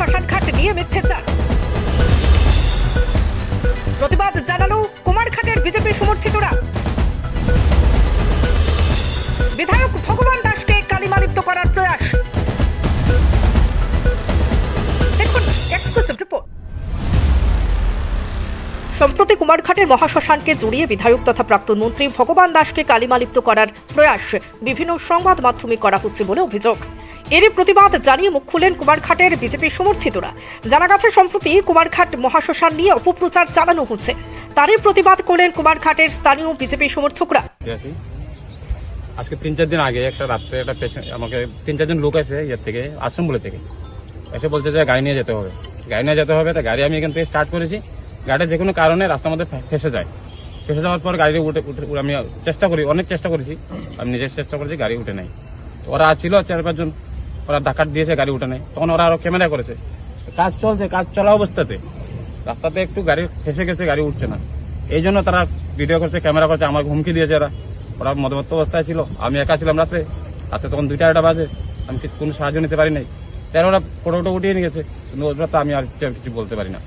শ্মশানঘাট নিয়ে মিথ্যেচার। প্রতিবাদ জানালো বিজেপি সমর্থিতরা। বিধায়ক ভগবান দাসকে কালিমালিপ্ত করার প্রয়াস। সম্প্রতি কুমারঘাটের মহাশ্মশানকে জড়িয়ে বিধায়ক তথা প্রাক্তন মন্ত্রী ভগবান দাসকে কালিমালিপ্ত করার প্রয়াস। বিভিন্ন সংবাদ মাধ্যমে করা হচ্ছে বলে অভিযোগ। এরই প্রতিবাদ জানিয়ে মুখ খুলেন কুমারঘাটের বিজেপি সমর্থিতরা। জানা গেছে, সম্প্রতি কুমারঘাট মহাশ্মশান নিয়ে অপপ্রচার চালানো হচ্ছে। তারই প্রতিবাদ করলেন কুমারঘাটের স্থানীয় বিজেপি সমর্থকরা। আজকে তিন চার দিন আগে একটা রাত্রে একটা পেশেন্ট আমাকে তিন চারজন লোক আছে ইয়ের থেকে আশ্রম বলে থেকে। এসে বলছে যে গাড়ি নিয়ে যেতে হবে। গাড়ি নিয়ে যেতে হবে, তা গাড়ি আমি এখান থেকে স্টার্ট করেছি। গাড়িটা যে কোনো কারণে রাস্তার মধ্যে ফেসে যায়। ফেসে যাওয়ার পর গাড়ি উঠে উঠে আমি চেষ্টা করি, অনেক চেষ্টা করেছি। আমি নিজের চেষ্টা করেছি, গাড়ি উঠে নাই। ওরা ছিল চার পাঁচজন ওরা ধাক্কা দিয়েছে গাড়ি উঠে নেই তখন ওরা আরও ক্যামেরা করেছে। কাজ চলছে কাজ চলা অবস্থাতে। রাস্তাতে একটু গাড়ি ফেসে গেছে গাড়ি উঠছে না। এই জন্য তারা ভিডিও করছে ক্যামেরা করছে আমার হুমকি দিয়েছে এরা। ওরা মধ্যবর্ত অবস্থায় ছিল। আমি একা ছিলাম রাত্রে রাত্রে তখন দুইটা একটা বাজে। আমি কিছু কোনো সাহায্য নিতে পারি নাই। তাই ওরা ফটো ফটোটা উঠিয়ে নিয়ে গেছে। কিন্তু ওরা তো আমি আর কিছু- বলতে পারি না।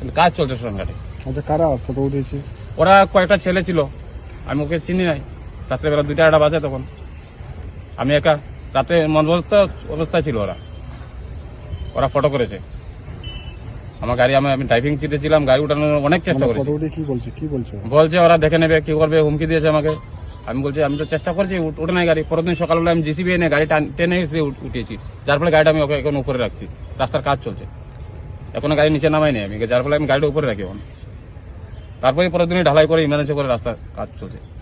কিন্তু কাজ চলছে শ্মশানঘাটে আচ্ছা কারা ফটো উঠেছে ওরা কয়েকটা ছেলে ছিল। আমি ওকে চিনি নাই। রাত্রেবেলা দুইটা একটা বাজে তখন। আমি একা। রাতে মধ্যবর্ত অবস্থায় ছিল ওরা। ওরা ফটো করেছে। আমার গাড়ি আমি আমি ড্রাইভিং সিটে ছিলাম গাড়ি উঠানোর অনেক চেষ্টা করেছি। কি বলছে? কি বলছে বলছে ওরা দেখে নেবে কি করবে হুমকি দিয়েছে আমাকে। আমি বলছি আমি তো চেষ্টা করছি উঠ- নাই গাড়ি। পরের দিন সকালবেলা আমি জিসিবি এনে গাড়ি টান- এসে উঠ- উঠিয়েছি। যার ফলে গাড়িটা আমি ওকে এখন উপরে রাখছি। রাস্তার কাজ চলছে। এখনও গাড়ি নিচে নামাই নেই আমি। যার ফলে আমি গাড়িটা উপরে রাখি এখন। তারপরে পরের দিনই ঢালাই করে ইমার্জেন্সি করে রাস্তার কাজ চলছে।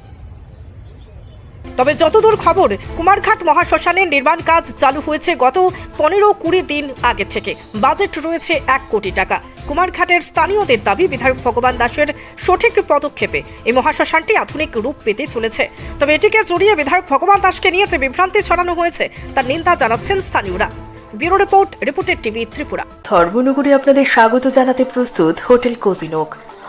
তবে যতদূর খবর, কুমারঘাট মহাশ্মশানের নির্মাণ কাজ চালু হয়েছে গত পনেরো কুড়ি দিন আগে থেকে। বাজেট রয়েছে এক কোটি টাকা। কুমারঘাটের স্থানীয়দের দাবি, বিধায়ক ভগবান দাসের সঠিক পদক্ষেপে এই মহাশ্মশানটি আধুনিক রূপ পেতে চলেছে। তবে এটিকে জড়িয়ে বিধায়ক ভগবান দাসকে নিয়ে যে বিভ্রান্তি ছড়ানো হয়েছে, তার নিন্দা জানাচ্ছেন স্থানীয়রা। ব্যুরো রিপোর্ট রিপোর্টের টিভি ত্রিপুরা। ধর্মনগরে আপনাদের স্বাগত জানাতে প্রস্তুত hotel Cozynook.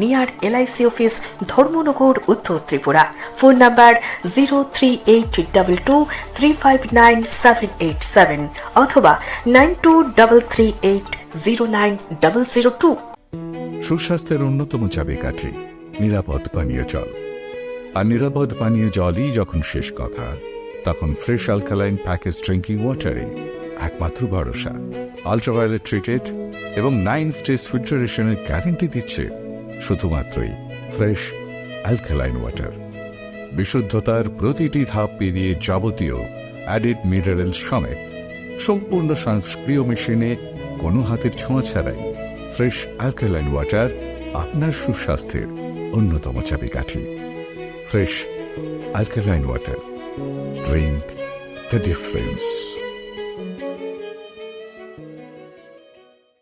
near LIC office Dharmanagar, উত্তর Tripura. Phone number zero three eight double two three five nine seven eight seven অথবা nine two double three eight zero nine double zero two. সুস্বাস্থ্যের অন্যতম চাবিকাঠি, নিরাপদ পানীয় জল। আর নিরাপদ পানীয় জলই যখন শেষ কথা, তখন ফ্রেশ অ্যালকালাইন প্যাকেজ ড্রিঙ্কিং ওয়াটারে একমাত্র ভরসা। আলট্রাভায়োলেট ট্রিটেড এবং নাইন স্টেজ ফিল্টারেশনের গ্যারেন্টি দিচ্ছে শুধুমাত্রই ফ্রেশ অ্যালকালাইন ওয়াটার। বিশুদ্ধতার প্রতিটি ধাপ পেরিয়ে যাবতীয় অ্যাডিড মিনারেল সমেত সম্পূর্ণ সংস্ক্রিয় মেশিনে কোনো হাতের ছোঁয়া ছাড়াই ফ্রেশ অ্যালকালাইন ওয়াটার আপনার সুস্বাস্থ্যের অন্যতম চাবিকাঠি। Fresh alkaline water drink the difference.